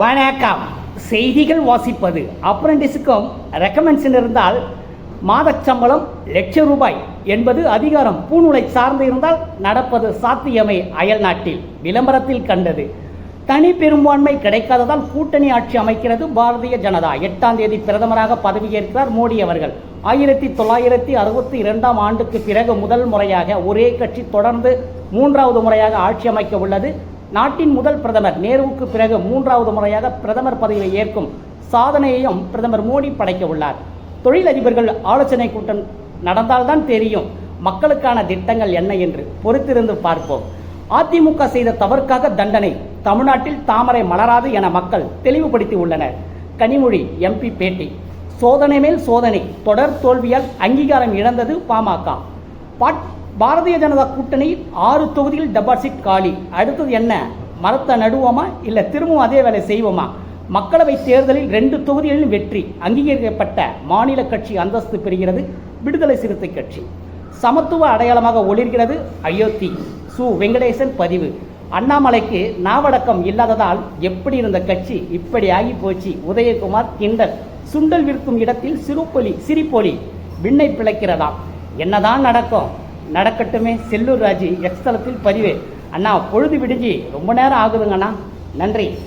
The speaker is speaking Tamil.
வணக்கம். செய்திகள் வாசிப்பது. அப்ரண்டிஸுக்கும் ரெக்கமெண்ட்ஸின் இருந்தால் மாதச் சம்பளம் லட்ச ரூபாய் என்பது அதிகாரம். பூநூலை சார்ந்து இருந்தால் நடப்பது சாத்தியமே அயல் நாட்டில். விளம்பரத்தில் கண்டது. தனி பெரும்பான்மை கிடைக்காததால் கூட்டணி ஆட்சி அமைக்கிறது பாரதிய ஜனதா. எட்டாம் தேதி பிரதமராக பதவியேற்கிறார் மோடி அவர்கள். ஆயிரத்தி தொள்ளாயிரத்தி அறுபத்தி இரண்டாம் ஆண்டுக்கு பிறகு முதல் முறையாக ஒரே கட்சி தொடர்ந்து மூன்றாவது முறையாக ஆட்சி அமைக்க உள்ளது. நாட்டின் முதல் பிரதமர் நேருவுக்கு பிறகு மூன்றாவது முறையாக பிரதமர் பதவியை ஏற்கும் சாதனையையும் பிரதமர் மோடி படைக்க உள்ளார். தொழிலதிபர்கள் ஆலோசனை கூட்டம் நடந்தால்தான் தெரியும் மக்களுக்கான திட்டங்கள் என்ன என்று பொறுத்திருந்து பார்ப்போம். அதிமுக செய்த தவறுக்காக தண்டனை தமிழ்நாட்டில் தாமரை மலராது என மக்கள் தெளிவுபடுத்தி உள்ளனர். கனிமொழி எம்பி பேட்டி. சோதனை மேல் சோதனை தொடர் தோல்வியால் அங்கீகாரம் இழந்தது பாமக பாட் பாரதிய ஜனதா கூட்டணியில் ஆறு தொகுதியில் டெபாசிட் காலி. அடுத்தது என்ன? மரத்தை நடுவோமா? இல்லை திரும்பவும் அதே வேலை செய்வோமா? மக்களவை தேர்தலில் ரெண்டு தொகுதிகளிலும் வெற்றி அங்கீகரிக்கப்பட்ட மாநில கட்சி அந்தஸ்து பெறுகிறது விடுதலை சிறுத்தை கட்சி. சமத்துவ அடையாளமாக ஒளிர்கிறது அயோத்தி. சு. வெங்கடேசன் பதிவு. அண்ணாமலைக்கு நாவடக்கம் இல்லாததால் எப்படி இருந்த கட்சி இப்படி ஆகி போச்சு? உதயகுமார் கிண்டல். சுண்டல் விற்கும் இடத்தில் சிறுப்பொலி சிரிப்பொலி. விண்ணை பிழைக்கிறதாம். என்னதான் நடக்கும்? நடக்கட்டுமே. செல்லூர் ராஜி எக்ஸ்தலத்தில் பதிவு. அண்ணா பொழுது விடுஞ்சி. ரொம்ப நேரம் ஆகுதுங்கண்ணா. நன்றி.